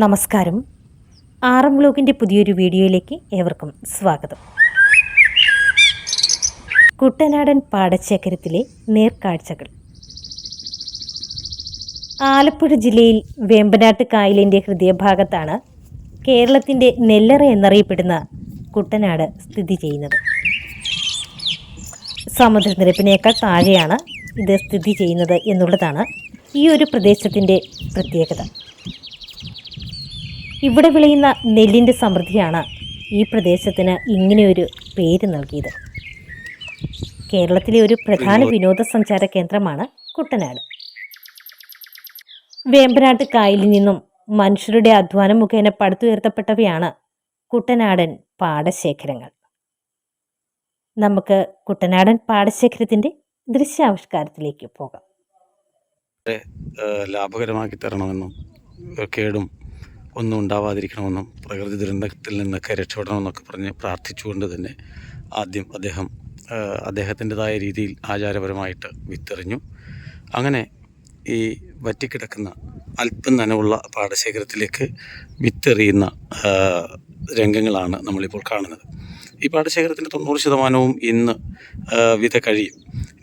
നമസ്കാരം. ആറം ബ്ലോഗിന്റെ പുതിയൊരു വീഡിയോയിലേക്ക് ഏവർക്കും സ്വാഗതം. കുട്ടനാടൻ പാടശേഖരത്തിലെ നേർക്കാഴ്ചകൾ. ആലപ്പുഴ ജില്ലയിൽ വേമ്പനാട്ട് കായലിന്റെ ഹൃദയഭാഗത്താണ് കേരളത്തിന്റെ നെല്ലറ എന്നറിയപ്പെടുന്ന കുട്ടനാട് സ്ഥിതി ചെയ്യുന്നത്. സമുദ്രനിരപ്പിനേക്കാൾ താഴെയാണ് ഇത് സ്ഥിതി ചെയ്യുന്നത് എന്നുള്ളതാണ് ഈ ഒരു പ്രദേശത്തിന്റെ പ്രത്യേകത. ഇവിടെ വിളയുന്ന നെല്ലിന്റെ സമൃദ്ധിയാണ് ഈ പ്രദേശത്തിന് ഇങ്ങനെയൊരു പേര് നൽകിയത്. കേരളത്തിലെ ഒരു പ്രധാന വിനോദസഞ്ചാര കേന്ദ്രമാണ് കുട്ടനാട്. വേമ്പനാട്ട് കായലിൽ നിന്നും മനുഷ്യരുടെ അധ്വാനം മുഖേന പടുത്തുയർത്തപ്പെട്ടവയാണ് കുട്ടനാടൻ പാടശേഖരങ്ങൾ. നമുക്ക് കുട്ടനാടൻ പാടശേഖരത്തിന്റെ ദൃശ്യാവിഷ്കാരത്തിലേക്ക് പോകാം. ലാഭകരമാക്കി തരണമെന്നും കേടും ഒന്നും ഉണ്ടാവാതിരിക്കണമെന്നും പ്രകൃതി ദുരന്തത്തിൽ നിന്നൊക്കെ രക്ഷപ്പെടണമെന്നൊക്കെ പറഞ്ഞ് പ്രാർത്ഥിച്ചുകൊണ്ട് തന്നെ ആദ്യം അദ്ദേഹം അദ്ദേഹത്തിന്റെതായ രീതിയിൽ ആചാരപരമായിട്ട് വിത്തെറിഞ്ഞു. അങ്ങനെ ഈ വറ്റിക്കിടക്കുന്ന അല്പം നനവുള്ള പാടശേഖരത്തിലേക്ക് വിത്തെറിയുന്ന രംഗങ്ങളാണ് നമ്മളിപ്പോൾ കാണുന്നത്. ഈ പാടശേഖരത്തിന്റെ തൊണ്ണൂറ് ശതമാനവും ഇന്ന് വിത കഴിയും.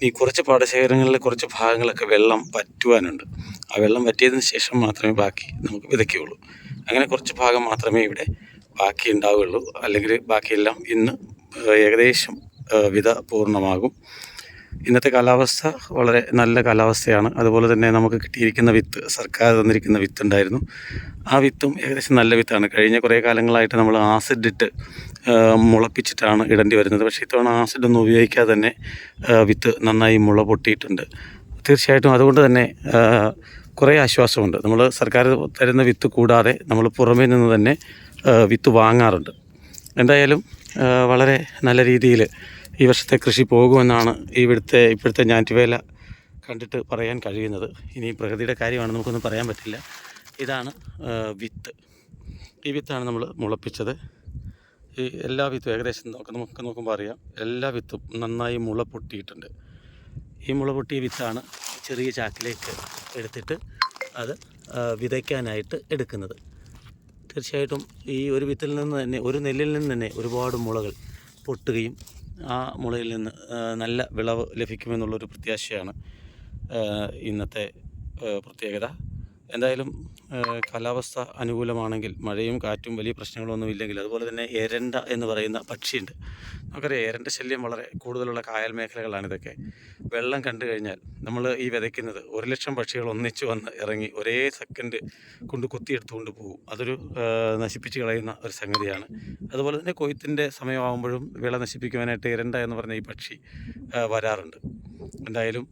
ഈ കുറച്ച് പാടശേഖരങ്ങളിലെ കുറച്ച് ഭാഗങ്ങളൊക്കെ വെള്ളം വറ്റുവാനുണ്ട് ആ വെള്ളം വറ്റിയതിന് ശേഷം മാത്രമേ ബാക്കി നമുക്ക് വിതയ്ക്കുകയുള്ളൂ. അങ്ങനെ കുറച്ച് ഭാഗം മാത്രമേ ഇവിടെ ബാക്കി ഉണ്ടാവുകയുള്ളൂ അല്ലെങ്കിൽ ബാക്കിയെല്ലാം ഇന്ന് ഏകദേശം വിത പൂർണമാകും. ഇന്നത്തെ കാലാവസ്ഥ വളരെ നല്ല കാലാവസ്ഥയാണ്. അതുപോലെ തന്നെ നമുക്ക് കിട്ടിയിരിക്കുന്ന വിത്ത് സർക്കാർ തന്നിരിക്കുന്ന വിത്ത് ഉണ്ടായിരുന്നു ആ വിത്തും ഏകദേശം നല്ല വിത്താണ്. കഴിഞ്ഞ കുറേ കാലങ്ങളായിട്ട് നമ്മൾ ആസിഡ് ഇട്ട് മുളപ്പിച്ചിട്ടാണ് ഇടേണ്ടി വരുന്നത്. പക്ഷേ ഇത്തവണ ആസിഡൊന്നും ഉപയോഗിക്കാതെ തന്നെ വിത്ത് നന്നായി മുള പൊട്ടിയിട്ടുണ്ട്. തീർച്ചയായിട്ടും അതുകൊണ്ട് തന്നെ കുറേ ആശ്വാസമുണ്ട്. നമ്മൾ സർക്കാർ തരുന്ന വിത്ത് കൂടാതെ നമ്മൾ പുറമേ നിന്ന് തന്നെ വിത്ത് വാങ്ങാറുണ്ട്. എന്തായാലും വളരെ നല്ല രീതിയിൽ ഈ വർഷത്തെ കൃഷി പോകുമെന്നാണ് ഇവിടുത്തെ ഇപ്പോഴത്തെ ഞാറ്റുവേല കണ്ടിട്ട് പറയാൻ കഴിയുന്നത്. ഇനി പ്രകൃതിയുടെ കാര്യമാണ് നമുക്കൊന്നും പറയാൻ പറ്റില്ല. ഇതാണ് വിത്ത്. ഈ വിത്താണ് നമ്മൾ മുളപ്പിച്ചത്. ഈ എല്ലാ വിത്തും ഏകദേശം നോക്കാം നമുക്ക് നോക്കുമ്പോൾ അറിയാം. എല്ലാ വിത്തും നന്നായി മുള പൊട്ടിയിട്ടുണ്ട്. ഈ മുള പൊട്ടിയ വിത്താണ് ചെറിയ ചാക്കിലേക്ക് എടുത്തിട്ട് അത് വിതയ്ക്കാനായിട്ട് എടുക്കുന്നത്. തീർച്ചയായിട്ടും ഈ ഒരു വിത്തിൽ നിന്ന് തന്നെ ഒരു നെല്ലിൽ നിന്ന് തന്നെ ഒരുപാട് മുളകൾ പൊട്ടുകയും ആ മുളയിൽ നിന്ന് നല്ല വിളവ് ലഭിക്കുമെന്നുള്ളൊരു പ്രത്യാശയാണ് ഇന്നത്തെ പ്രത്യേകത. എന്തായാലും കാലാവസ്ഥ അനുകൂലമാണെങ്കിൽ മഴയും കാറ്റും വലിയ പ്രശ്നങ്ങളൊന്നും ഇല്ലെങ്കിൽ അതുപോലെ തന്നെ എരണ്ട എന്ന് പറയുന്ന പക്ഷിയുണ്ട്. നമുക്കറിയാം എരണ്ട ശല്യം വളരെ കൂടുതലുള്ള കായൽ മേഖലകളാണ് ഇതൊക്കെ. വെള്ളം കണ്ടു കഴിഞ്ഞാൽ നമ്മൾ ഈ വിതയ്ക്കുന്നത് ഒരു ലക്ഷം പക്ഷികൾ ഒന്നിച്ച് വന്ന് ഇറങ്ങി ഒരേ സെക്കൻഡ് കൊണ്ട് കുത്തിയെടുത്തുകൊണ്ട് പോകും. അതൊരു നശിപ്പിച്ച് കളയുന്ന ഒരു സംഗതിയാണ്. അതുപോലെ തന്നെ കൊയ്ത്തിന്റെ സമയമാകുമ്പോഴും വിള നശിപ്പിക്കുവാനായിട്ട് എരണ്ട എന്ന് പറഞ്ഞ ഈ പക്ഷി വരാറുണ്ട്. എന്തായാലും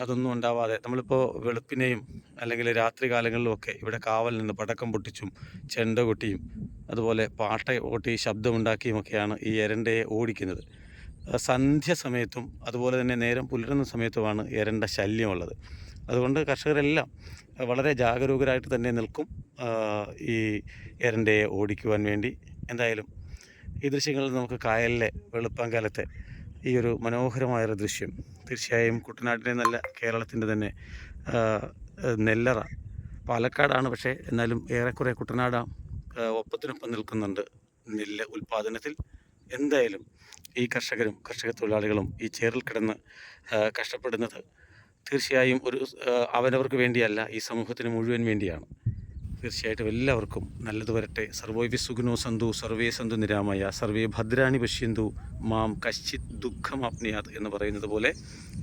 അതൊന്നും ഉണ്ടാവാതെ നമ്മളിപ്പോൾ വെളുപ്പിനെയും അല്ലെങ്കിൽ രാത്രി കാലങ്ങളിലുമൊക്കെ ഇവിടെ കാവൽ നിന്ന് പടക്കം പൊട്ടിച്ചും ചെണ്ട കൊട്ടിയും അതുപോലെ പാട്ട ഓട്ടി ശബ്ദമുണ്ടാക്കിയുമൊക്കെയാണ് ഈ എരണ്ടയെ ഓടിക്കുന്നത്. സന്ധ്യ സമയത്തും അതുപോലെ തന്നെ നേരം പുലരുന്ന സമയത്തുമാണ് എരണ്ട ശല്യമുള്ളത്. അതുകൊണ്ട് കർഷകരെല്ലാം വളരെ ജാഗരൂകരായിട്ട് തന്നെ നിൽക്കും ഈ എരണ്ടയെ ഓടിക്കുവാൻ വേണ്ടി. എന്തായാലും ഈ ദൃശ്യങ്ങളിൽ നമുക്ക് കായലിലെ വെളുപ്പാങ്കാലത്തെ ഈ ഒരു മനോഹരമായൊരു ദൃശ്യം തീർച്ചയായും കുട്ടനാട്ടിലെ നല്ല കേരളത്തിന്റെ തന്നെ നെല്ലറ. പാലക്കാടാണ് പക്ഷേ എന്നാലും ഏറെക്കുറെ കുട്ടനാട് ഒപ്പത്തിനൊപ്പം നിൽക്കുന്നുണ്ട് നെല്ല് ഉൽപ്പാദനത്തിൽ എന്തായാലും ഈ കർഷകരും കർഷക തൊഴിലാളികളും ഈ ചേറിൽ കിടന്ന് കഷ്ടപ്പെടുന്നത് തീർച്ചയായും ഒരു അവനവർക്ക് വേണ്ടിയല്ല ഈ സമൂഹത്തിന് മുഴുവൻ വേണ്ടിയാണ്. തീർച്ചയായിട്ടും എല്ലാവർക്കും നല്ലത് വരട്ടെ. സർവോപി സുഖനോ സന്തു സർവേ സന്തു നിരാമയ സർവേ ഭദ്രാണി പശ്യന്തു മാം കശ്ചിത് ദുഃഖം ദുഃഖമാപ്നിയാത് എന്ന് പറയുന്നത് പോലെ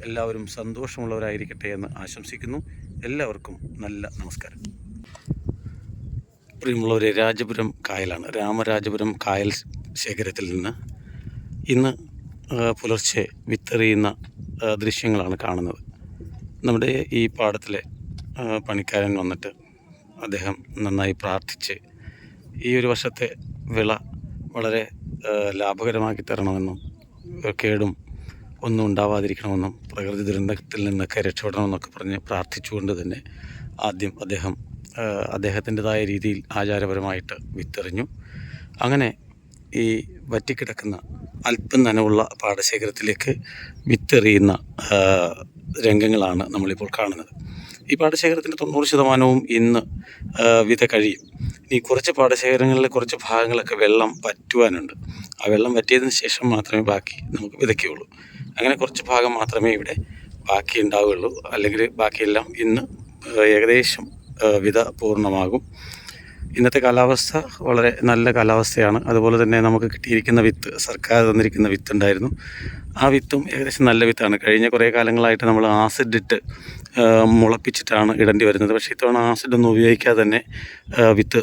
എല്ലാവരും സന്തോഷമുള്ളവരായിരിക്കട്ടെ എന്ന് ആശംസിക്കുന്നു. എല്ലാവർക്കും നല്ല നമസ്കാരം. പ്രിയമുള്ളവരെ രാജപുരം കായലാണ്. രാമരാജപുരം കായൽ ശേഖരത്തിൽ നിന്ന് ഇന്ന് പുലർച്ചെ വിത്തെറിയുന്ന ദൃശ്യങ്ങളാണ് കാണുന്നത്. നമ്മുടെ ഈ പാടത്തിലെ പണിക്കാരൻ വന്നിട്ട് അദ്ദേഹം നന്നായി പ്രാർത്ഥിച്ച് ഈ ഒരു വർഷത്തെ വിള വളരെ ലാഭകരമാക്കി തരണമെന്നും കേടും ഒന്നും ഉണ്ടാവാതിരിക്കണമെന്നും പ്രകൃതി ദുരന്തത്തിൽ നിന്നൊക്കെ രക്ഷപ്പെടണമെന്നൊക്കെ പറഞ്ഞ് പ്രാർത്ഥിച്ചുകൊണ്ട് തന്നെ ആദ്യം അദ്ദേഹം അദ്ദേഹത്തിന്റെതായ രീതിയിൽ ആചാരപരമായിട്ട് വിത്തെറിഞ്ഞു. അങ്ങനെ ഈ വറ്റിക്കിടക്കുന്ന അല്പം നനവുള്ള പാടശേഖരത്തിലേക്ക് വിത്തെറിയുന്ന രംഗങ്ങളാണ് നമ്മളിപ്പോൾ കാണുന്നത്. ഈ പാടശേഖരത്തിന്റെ തൊണ്ണൂറ് ശതമാനവും ഇന്ന് വിത കഴിയും. ഈ കുറച്ച് പാടശേഖരങ്ങളിലെ കുറച്ച് ഭാഗങ്ങളൊക്കെ വെള്ളം വറ്റുവാനുണ്ട്. ആ വെള്ളം വറ്റിയതിന് ശേഷം മാത്രമേ ബാക്കി നമുക്ക് വിതയ്ക്കുകയുള്ളൂ. അങ്ങനെ കുറച്ച് ഭാഗം മാത്രമേ ഇവിടെ ബാക്കി ഉണ്ടാവുകയുള്ളൂ. അല്ലെങ്കിൽ ബാക്കിയെല്ലാം ഇന്ന് ഏകദേശം വിധ പൂർണമാകും. ഇന്നത്തെ കാലാവസ്ഥ വളരെ നല്ല കാലാവസ്ഥയാണ്. അതുപോലെ തന്നെ നമുക്ക് കിട്ടിയിരിക്കുന്ന വിത്ത് സർക്കാർ തന്നിരിക്കുന്ന വിത്ത് ഉണ്ടായിരുന്നു. ആ വിത്തും ഏകദേശം നല്ല വിത്താണ്. കഴിഞ്ഞ കുറേ കാലങ്ങളായിട്ട് നമ്മൾ ആസിഡ് ഇട്ട് മുളപ്പിച്ചിട്ടാണ് ഇടേണ്ടി വരുന്നത്. പക്ഷേ ഇത്തവണ ആസിഡൊന്നും ഉപയോഗിക്കാതെ തന്നെ വിത്ത്